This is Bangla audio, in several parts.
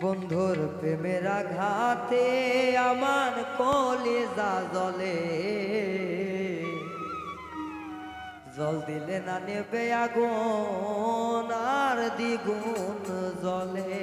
বন্ধুর প্রেমের আঘাতে আমার কলেজা জলে জল দিলে না নেবে আগুন আর দ্বিগুণ জলে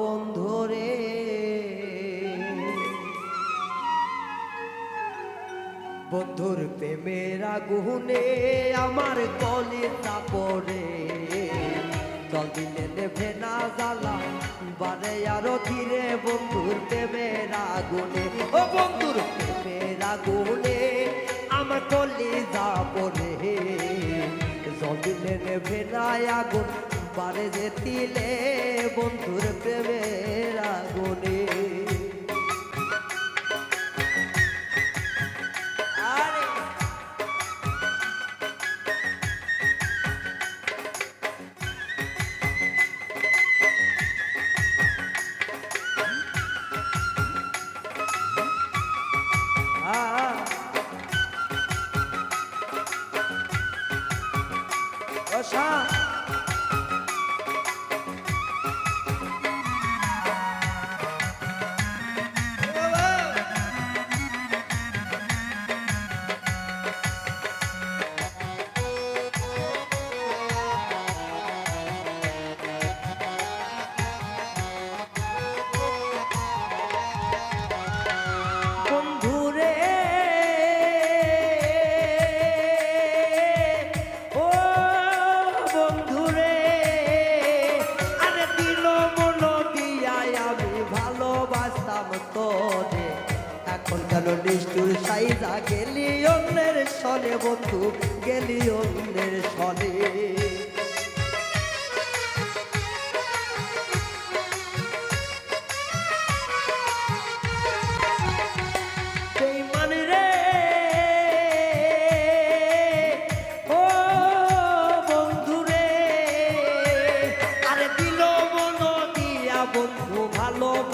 বন্ধুরে। বন্ধুর প্রেমের আগুনে আমার কলে তাপরে জল দিলে নেভে না জ্বালা বারে আরও ধীরে বন্ধুর প্রেমের আগুনে। ও বন্ধুর প্রেমের আগুনে আমার কলে যাপরে জল দিলে নেভে না আগুন বারে যেতিলে বন্ধুর প্রেমের আগুনে। তোরে এখন কেন নিষ্ঠুর সাইজা গেলি অন্যের সনে বন্ধু? গেলি অন্যের সনে।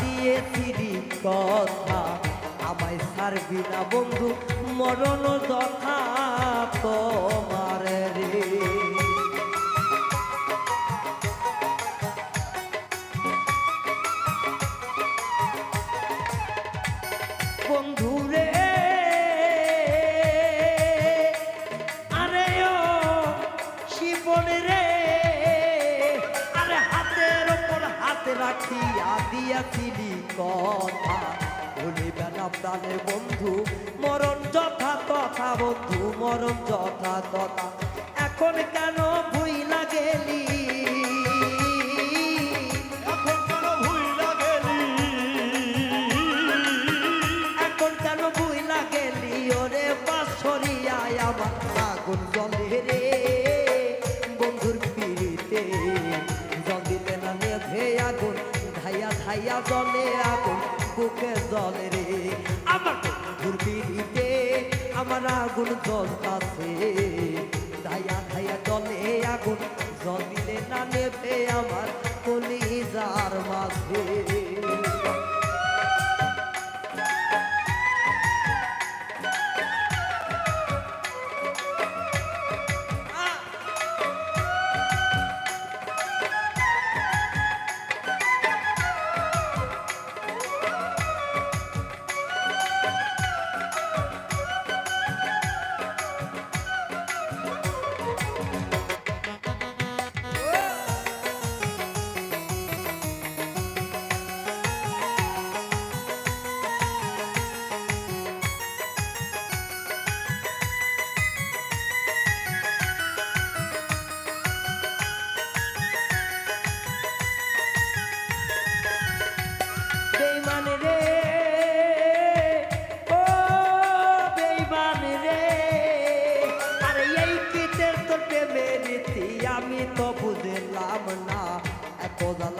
দিয়েছিলি কথা আমায় ছাড়বি না বন্ধু মরণ যথা তোমার রে। শিবন রে। হাত রাখিয়া দিয়াছিলি কথা। ভুলিবে না প্রাণের বন্ধু, মরণ যথা তথা বন্ধু, মরণ যথা তথা এখন কেন ভুইলা জলে আগুন, বুকে জলে রে। আমার বন্ধুর পিড়িতে, আমার আগুন জ্বলতাছে। ধাইয়া ধাইয়া জলে আগুন জল দিলে না নেবে আমার কলিজার মাঝে।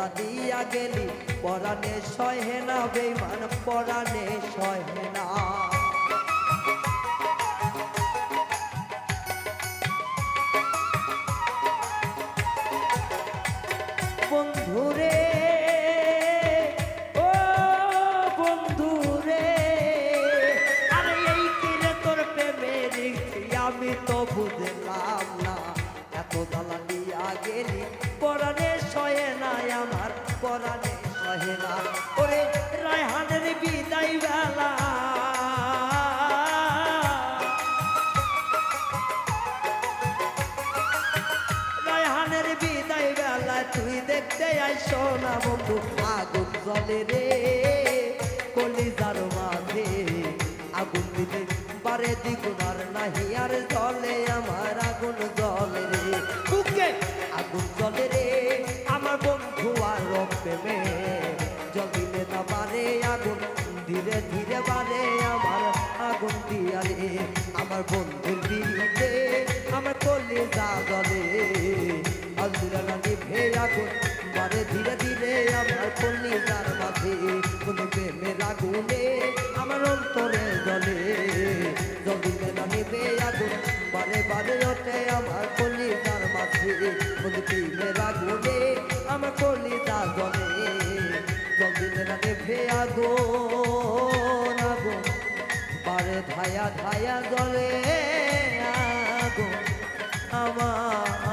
জ্বালা দিয়া গেলি পরাণে সহে না বেইমান পরাণে সহে না। ওরে রায়হানের বিদায় বেলা। রায়হানের বিদায় বেলায় তুই দেখতে আইসো না বন্ধু, আগুন জলে রে। কলিজার মাঝে আগুন দিতে বারে দ্বিগুণ আর নাহি, আর জলে আমার আগুন জলে আগুন। ধীরে ধীরে বারে আমার আগুন আমার বন্ধুর আমার নিভে আগুন বারে ধীরে ধীরে আমার কলিজার মাঝে। প্রেমের আগুনে আমার অন্তরে জলে জল দিলে না নিভে আগুন বারে বারে আমার কলিজার মাঝে। কোন প্রেমের আগুনে আমার জলে জল। দিলে না আগো আগো বারে ধায়া ধায়া গলে আগো আমার